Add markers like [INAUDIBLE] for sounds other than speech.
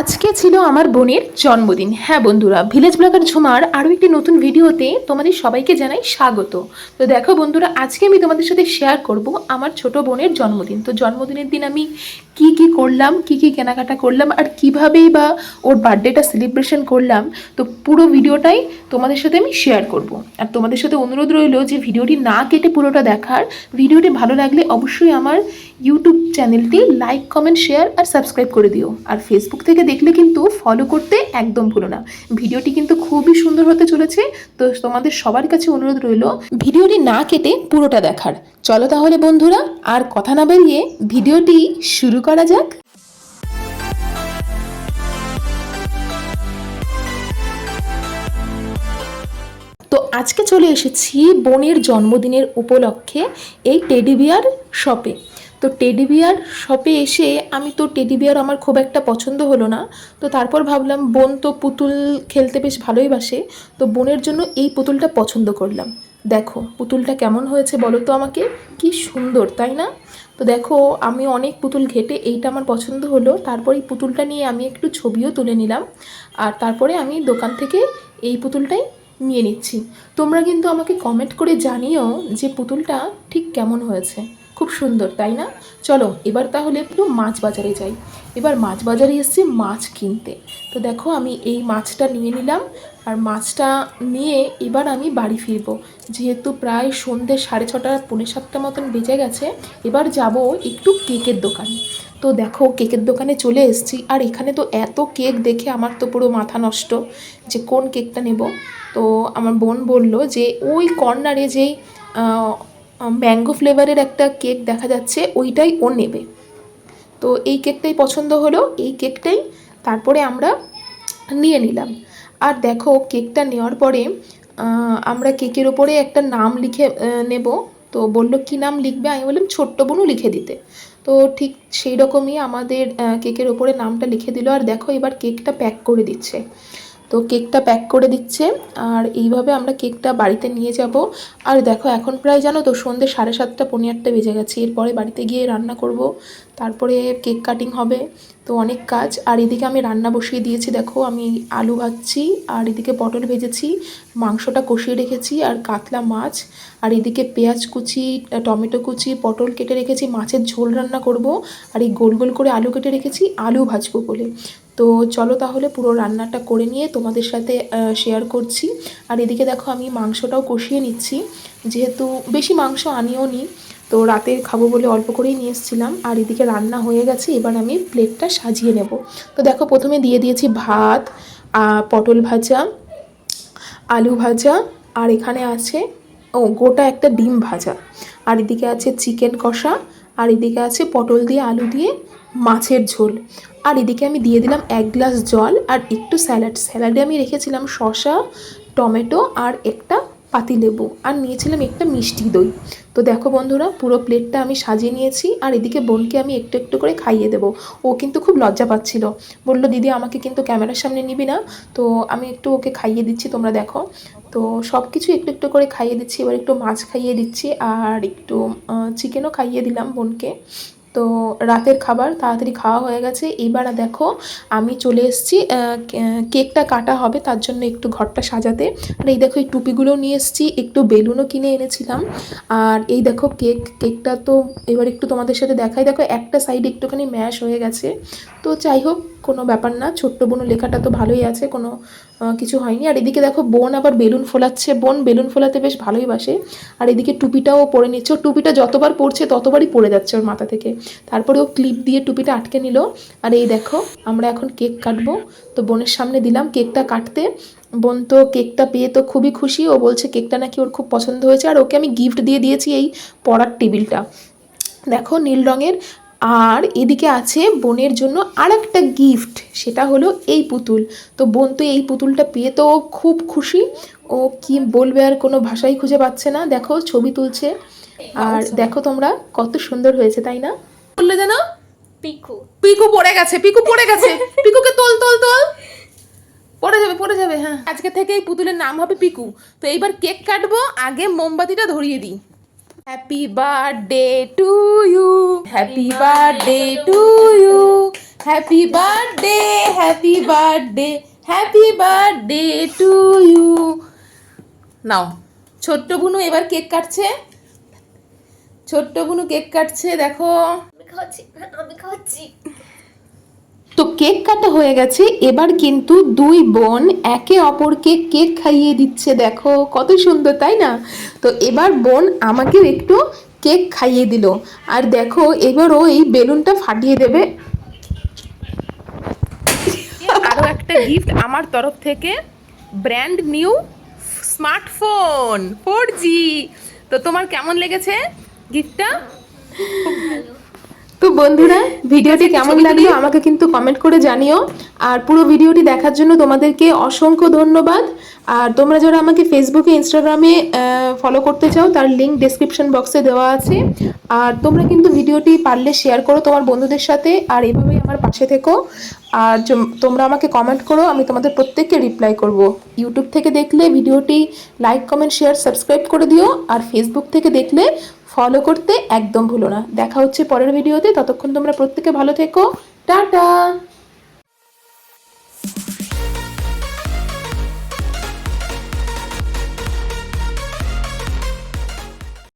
আজকে ছিল আমার বোনের জন্মদিন। হ্যাঁ বন্ধুরা ভিলেজ ব্লগার ঝুমার আরও একটি নতুন ভিডিওতে তোমাদের সবাইকে জানাই স্বাগত। তো দেখো বন্ধুরা, আজকে আমি তোমাদের সাথে শেয়ার করব আমার ছোট বোনের জন্মদিন। তো জন্মদিনের দিন আমি কি কি করলাম, কি কি কেনাকাটা করলাম আর কিভাবেই বা ওর বার্থডেটা সেলিব্রেশন করলাম, তো পুরো ভিডিওটাই তোমাদের সাথে আমি শেয়ার করব। আর তোমাদের সাথে অনুরোধ রইল যে ভিডিওটি না কেটে পুরোটা দেখার, ভিডিওটি ভালো লাগলে অবশ্যই আমার ইউটিউব চ্যানেলটি লাইক কমেন্ট শেয়ার আর সাবস্ক্রাইব করে দিও। আর ফেসবুক থেকে দেখলে কিন্তু ফলো করতে একদম ভুলো না। ভিডিওটি কিন্তু খুবই সুন্দর হতে চলেছে, তো তোমাদের সবার কাছে অনুরোধ রইল ভিডিওটি না কেটে পুরোটা দেখার। চলো তাহলে বন্ধুরা, আর কথা না বেরিয়ে ভিডিওটি শুরু করা যাক। তো আজকে চলে এসেছি বোনের জন্মদিনের উপলক্ষে এই টেডি বিয়ার শপে। তো টেডি বিয়ার শপে এসে আমি তো টেডি বিয়ার আমার খুব একটা পছন্দ হলো না। তো তারপর ভাবলাম, বোন তো পুতুল খেলতে বেশ ভালোই বাসে। তো বোনের জন্য এই পুতুলটা পছন্দ করলাম। দেখো, পুতুলটা কেমন হয়েছে বলো তো আমাকে? কি সুন্দর, তাই না? তো দেখো, আমি অনেক পুতুল ঘেটে এইটা আমার পছন্দ হলো। তারপরে এই পুতুলটা নিয়ে আমি একটু ছবিও তুলে নিলাম। আর তারপরে আমি দোকান থেকে এই পুতুলটাই নিয়ে নিচ্ছি। তোমরা কিন্তু আমাকে কমেন্ট করে জানিও যে পুতুলটা ঠিক কেমন হয়েছে। খুব সুন্দর, তাই না? চলো, এবার তাহলে একটু মাছ বাজারে যাই। এবার মাছ বাজারে এসেছি মাছ কিনতে। তো দেখো, আমি এই মাছটা নিয়ে নিলাম আর মাছটা নিয়ে এবার আমি বাড়ি ফিরবো। যেহেতু প্রায় সন্ধ্যে সাড়ে ছটা, পৌনে সাতটা মতন বেজে গেছে, এবার যাব একটু কেকের দোকানে। তো দেখো, কেকের দোকানে চলে এসেছি আর এখানে তো এত কেক দেখে আমার তো পুরো মাথা নষ্ট যে কোন কেকটা নেব। তো আমার বোন বলল যে ওই কর্নারে যেই ম্যাঙ্গো ফ্লেভারের একটা কেক দেখা যাচ্ছে, ওইটাই ও নেবে। তো এই কেকটাই পছন্দ হলো, এই কেকটাই তারপরে আমরা নিয়ে নিলাম। আর দেখো কেকটা নেওয়ার পরে আমরা কেকের ওপরে একটা নাম লিখে নেব। তো বলল, কি নাম লিখবে? আমি বললাম, ছোট্ট বোনও লিখে দিতে। তো ঠিক সেই রকমই আমাদের কেকের ওপরে নামটা লিখে দিল। আর দেখো, এবার কেকটা প্যাক করে দিচ্ছে। তো কেকটা প্যাক করে দিচ্ছে। আর এইভাবে আমরা কেকটা বাড়িতে নিয়ে যাব। আর দেখো, এখন প্রায় জানো তো সন্ধ্যে সাড়ে সাতটা পনেরো আটটা বেজে গেছে। এরপরে বাড়িতে গিয়ে রান্না করব। তারপরে কেক কাটিং হবে। তো অনেক কাজ। আর এদিকে আমি রান্না বসিয়ে দিয়েছি। দেখো, আমি আলু ভাজছি। আর এদিকে পটল ভেজেছি। মাংসটা কষিয়ে রেখেছি। আর কাতলা মাছ। আর এদিকে পেঁয়াজ কুচি, টমেটো কুচি, পটল কেটে রেখেছি। মাছের ঝোল রান্না করব। আর এই গোল গোল করে আলু কেটে রেখেছি। আলু ভাজবো বলে। তো চলো তাহলে পুরো রান্নাটা করে নিয়ে তোমাদের সাথে শেয়ার করছি। আর এদিকে দেখো আমি মাংসটাও কষিয়ে নিচ্ছি। যেহেতু বেশি মাংস আনিও নি, তো রাতে খাব বলে অল্প করেই নিয়ে এসেছিলাম। আর এদিকে রান্না হয়ে গেছে, এবার আমি প্লেটটা সাজিয়ে নেব। তো দেখো প্রথমে দিয়ে দিয়েছি ভাত পটল ভাজা, আলু ভাজা, আর এখানে আছে, ও, গোটা একটা ডিম ভাজা। আর এদিকে আছে চিকেন কষা, আর এদিকে আছে পটল দিয়ে আলু দিয়ে মাছের ঝোল। আর এদিকে আমি দিয়ে দিলাম এক গ্লাস জল আর একটু স্যালাড। স্যালাডে আমি রেখেছিলাম শসা, টমেটো আর একটা পাতিলেবু। আর নিয়েছিলাম একটা মিষ্টি দই। তো দেখো বন্ধুরা, পুরো প্লেটটা আমি সাজিয়ে নিয়েছি আর এদিকে বোনকে আমি একটু একটু করে খাইয়ে দেবো। ও কিন্তু খুব লজ্জা পাচ্ছিল। বলল, দিদি, আমাকে কিন্তু ক্যামেরার সামনে নিবি না। তো আমি একটু ওকে খাইয়ে দিচ্ছি, তোমরা দেখো। তো সব কিছু একটু একটু করে খাইয়ে দিচ্ছি, এবার একটু মাছ খাইয়ে দিচ্ছি আর একটু চিকেনও খাইয়ে দিলাম বোনকে। তো রাতের খাবার তাড়াতাড়ি খাওয়া হয়ে গেছে। এবার দেখো আমি চলে এসেছি কেকটা কাটা হবে, তার জন্য একটু ঘরটা সাজাতে। আর এই দেখো এই টুপিগুলো নিয়ে এসেছি, একটু বেলুনও কিনে এনেছিলাম। আর এই দেখো কেক, কেকটা তো এবার একটু তোমাদের সাথে দেখাই। দেখো একটা সাইড একটুখানি ম্যাশ হয়ে গেছে। তো যাই হোক কোনো ব্যাপার না, ছোট্ট বোন লেখাটা তো ভালোই আছে, কোনো কিছু হয়নি। আর এদিকে দেখো, বোন আবার বেলুন ফোলাচ্ছে। বোন বেলুন ফোলাতে বেশ ভালোই বাসে। আর এদিকে টুপিটাও পরে নিচ্ছে। ও টুপিটা যতবার পড়ছে ততবারই পড়ে যাচ্ছে ওর মাথা থেকে। তারপরে ও ক্লিপ দিয়ে টুপিটা আটকে নিল। আর এই দেখো, আমরা এখন কেক কাটবো। তো বোনের সামনে দিলাম কেকটা কাটতে। বোন তো কেকটা পেয়ে তো খুবই খুশি। ও বলছে, কেকটা নাকি ওর খুব পছন্দ হয়েছে। আর ওকে আমি গিফট দিয়ে দিয়েছি এই পড়ার টেবিলটা। দেখো, নীল রঙের আর এদিকে আছে বোনের জন্য আর একটা গিফট সেটা হলো এই পুতুল। তো বোন তো এই পুতুলটা পেয়ে তো খুব খুশি। ও কি বলবে আর কোনো ভাষাই খুঁজে পাচ্ছে না। দেখো ছবি তুলছে। আর দেখো তোমরা কত সুন্দর হয়েছে তাই না? বললে যেন? পিকু। পিকু পড়ে গেছে পিকু পড়ে গেছে। [LAUGHS] পিকুকে তোল তোল তোল। [LAUGHS] পড়ে যাবে পড়ে যাবে হ্যাঁ। আজকে থেকে এই পুতুলের নাম হবে পিকু। তো এইবার কেক কাটবো আগে মোমবাতিটা ধরিয়ে দিই। Happy birthday to you happy birthday to you happy birthday happy birthday happy birthday to you নাও ছোট্ট বুনু এবার কেক কাটছে। ছোট্ট বুনু কেক কাটছে, দেখো। আমি খাচ্ছি আমি খাচ্ছি। তো কেক কাটা হয়ে গেছে। এবার কিন্তু দুই বোন একে অপরকে কেক খাইয়ে দিচ্ছে দেখো। কত সুন্দর তাই না? তো এবার বোন আমাকে একটু কেক খাইয়ে দিল। আর দেখো এবারও এই বেলুনটা ফাটিয়ে দেবে। আরও একটা গিফট আমার তরফ থেকে। Brand new smartphone four G তো তোমার কেমন লেগেছে গিফটটা তো বন্ধুরা ভিডিওটি কেমন লাগল? আমাকে কিন্তু কমেন্ট করে জানিও। আর পুরো ভিডিওটি দেখার জন্য তোমাদেরকে অসংখ্য ধন্যবাদ। আর তোমরা যারা আমাকে ফেসবুকে ইনস্টাগ্রামে ফলো করতে চাও তার লিঙ্ক ডেসক্রিপশন বক্সে দেওয়া আছে। আর তোমরা কিন্তু ভিডিওটি পারলে শেয়ার করো তোমার বন্ধুদের সাথে আর এভাবেই আমার পাশে থেকো। আর তোমরা আমাকে কমেন্ট করো আমি তোমাদের প্রত্যেককে রিপ্লাই করব। ইউটিউব থেকে দেখলে ভিডিওটি লাইক কমেন্ট শেয়ার সাবস্ক্রাইব করে দিও। আর ফেসবুক থেকে দেখলে ফলো করতে একদম ভুলো না। দেখা হচ্ছে পরের ভিডিওতে ততক্ষণ তোমরা প্রত্যেকে ভালো থেকো। টাটা!